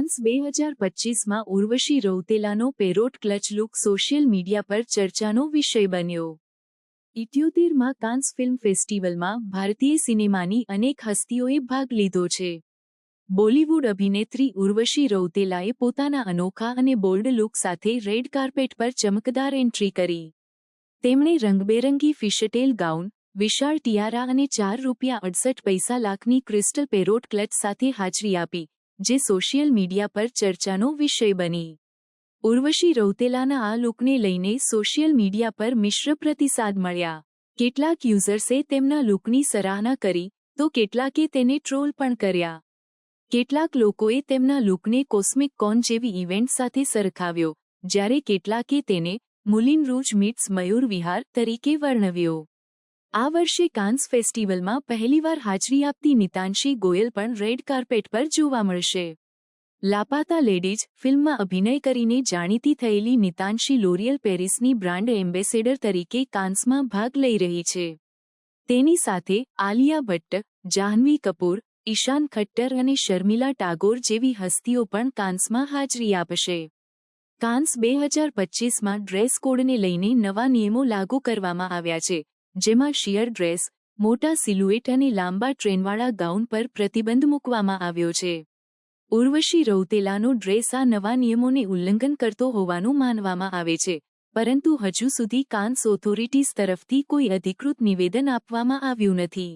Cannes બે હજાર પચીસમાં Urvashi રૌતેલાનો parrot clutch look social media પર ચર્ચાનો વિષય બન્યો. ઇઠ્યોતેરમાં કાન્સ ફિલ્મ ફેસ્ટિવલમાં ભારતીય સિનેમાની અનેક હસ્તીઓએ ભાગ લીધો છે. બોલિવૂડ અભિનેત્રી ઉર્વશી રૌતેલાએ પોતાના અનોખા અને બોલ્ડ લુક સાથે રેડ કાર્પેટ પર ચમકદાર એન્ટ્રી કરી. તેમણે રંગબેરંગી ફિશટેલ ગાઉન, વિશાળ ટિયારા અને ચાર રૂપિયા અડસઠ પૈસા લાખની ક્રિસ્ટલ પેરોટ ક્લચ સાથે હાજરી આપી. જે સોશિયલ મીડિયા પર ચર્ચાનો વિષય બની. ઉર્વશી રૌતેલાના આ લુકને લઈને સોશિયલ મીડિયા પર મિશ્ર પ્રતિસાદ મળ્યા. કેટલાક યુઝર્સે તેમના લુકની સરાહના કરી, તો કેટલાકે તેને ટ્રોલ પણ કર્યા. કેટલાક લોકોએ તેમના લુકને કોસ્મિક કોન જેવી ઇવેન્ટ સાથે સરખાવ્યો, જ્યારે કેટલાકે તેને મુલિન રૂજ મીટ્સ મયુર વિહાર તરીકે વર્ણવ્યો. આ વર્ષે કાન્સ ફેસ્ટિવલમાં પહેલીવાર હાજરી આપતી નિતાંશી ગોયલ પણ રેડ કાર્પેટ પર જોવા મળશે. લાપાતા લેડીઝ ફિલ્મમાં અભિનય કરીને જાણીતી થયેલી નિતાંશી લોરિયલ પેરિસની બ્રાન્ડ એમ્બેસેડર તરીકે કાન્સમાં ભાગ લઈ રહી છે. તેની સાથે આલિયા ભટ્ટ, જાહ્નવી કપૂર, ઈશાન ખટ્ટર અને શર્મિલા ટાગોર જેવી હસ્તીઓ પણ કાન્સમાં હાજરી આપશે. કાન્સ બે હજાર પચીસમાં ડ્રેસ કોડને લઈને નવા નિયમો લાગુ કરવામાં આવ્યા છે જેમાં શિયર ડ્રેસ, મોટા સિલુએટ અને લાંબા ટ્રેનવાળા ગાઉન પર પ્રતિબંધ મૂકવામાં આવ્યો છે. ઉર્વશી રૌતેલાનો ડ્રેસ આ નવા નિયમોને ઉલ્લંઘન કરતો હોવાનું માનવામાં આવે છે, પરંતુ હજુ સુધી કાન્સ ઓથોરિટીઝ તરફથી કોઈ અધિકૃત નિવેદન આપવામાં આવ્યું નથી.